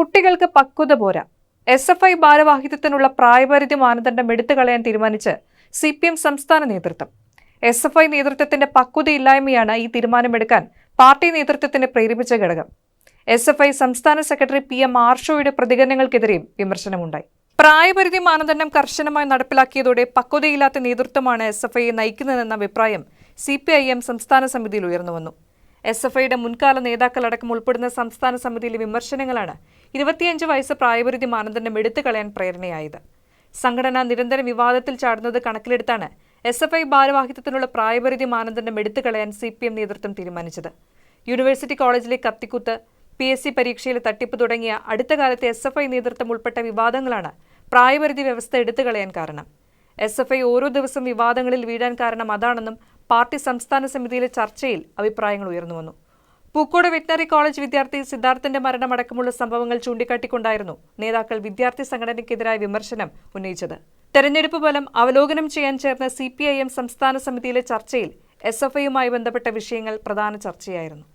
കുട്ടികൾക്ക് പക്വത പോരാ. എസ് എഫ് ഐ ഭാരവാഹിത്വത്തിനുള്ള പ്രായപരിധി മാനദണ്ഡം എടുത്തു കളയാൻ തീരുമാനിച്ച് സി പി എം സംസ്ഥാന നേതൃത്വം. എസ് എഫ് ഐ നേതൃത്വത്തിന്റെ പക്വതയില്ലായ്മയാണ് ഈ തീരുമാനമെടുക്കാൻ പാർട്ടി നേതൃത്വത്തിന് പ്രേരിപ്പിച്ച ഘടകം. എസ് എഫ് ഐ സംസ്ഥാന സെക്രട്ടറി പി എം ആർഷോയുടെ പ്രതികരണങ്ങൾക്കെതിരെയും വിമർശനമുണ്ടായി. പ്രായപരിധി മാനദണ്ഡം കർശനമായി നടപ്പിലാക്കിയതോടെ പക്വതയില്ലാത്ത നേതൃത്വമാണ് എസ് എഫ് ഐയെ നയിക്കുന്നതെന്ന അഭിപ്രായം സി പി ഐ എം സംസ്ഥാന സമിതിയിൽ ഉയർന്നുവന്നു എസ് എഫ് ഐയുടെ മുൻകാല നേതാക്കളടക്കം ഉൾപ്പെടുന്ന സംസ്ഥാന സമിതിയിലെ വിമർശനങ്ങളാണ് ഇരുപത്തിയഞ്ച് വയസ്സ് പ്രായപരിധി മാനദണ്ഡം എടുത്തു കളയാൻ പ്രേരണയായത്. സംഘടന നിരന്തരം വിവാദത്തിൽ ചാടുന്നത് കണക്കിലെടുത്താണ് എസ് എഫ് ഐ ഭാരവാഹിത്വത്തിനുള്ള പ്രായപരിധി മാനദണ്ഡം എടുത്തു കളയാൻ സി പി എം നേതൃത്വം തീരുമാനിച്ചത്. യൂണിവേഴ്സിറ്റി കോളേജിലെ കത്തിക്കുത്ത് പി എസ് സി പരീക്ഷയിലെ തട്ടിപ്പ് തുടങ്ങിയ അടുത്ത കാലത്തെ എസ് എഫ് ഐ നേതൃത്വം ഉൾപ്പെട്ട വിവാദങ്ങളാണ് പ്രായപരിധി വ്യവസ്ഥ എടുത്തു കളയാൻ കാരണം. എസ് എഫ് ഐ ഓരോ ദിവസം വിവാദങ്ങളിൽ വീഴാൻ കാരണം അതാണെന്നും പാർട്ടി സംസ്ഥാന സമിതിയിലെ ചർച്ചയിൽ അഭിപ്രായങ്ങൾ ഉയർന്നുവന്നു പൂക്കോട് വെറ്റിനറി കോളേജ് വിദ്യാർത്ഥി സിദ്ധാർത്ഥന്റെ മരണമടക്കമുള്ള സംഭവങ്ങൾ ചൂണ്ടിക്കാട്ടിക്കൊണ്ടായിരുന്നു നേതാക്കൾ വിദ്യാർത്ഥി സംഘടനയ്ക്കെതിരായ വിമർശനം ഉന്നയിച്ചത്. തെരഞ്ഞെടുപ്പ് ഫലം അവലോകനം ചെയ്യാൻ ചേർന്ന സി സംസ്ഥാന സമിതിയിലെ ചർച്ചയിൽ എസ് എഫ് ഐയുമായി ബന്ധപ്പെട്ട വിഷയങ്ങൾ പ്രധാന ചർച്ചയായിരുന്നു.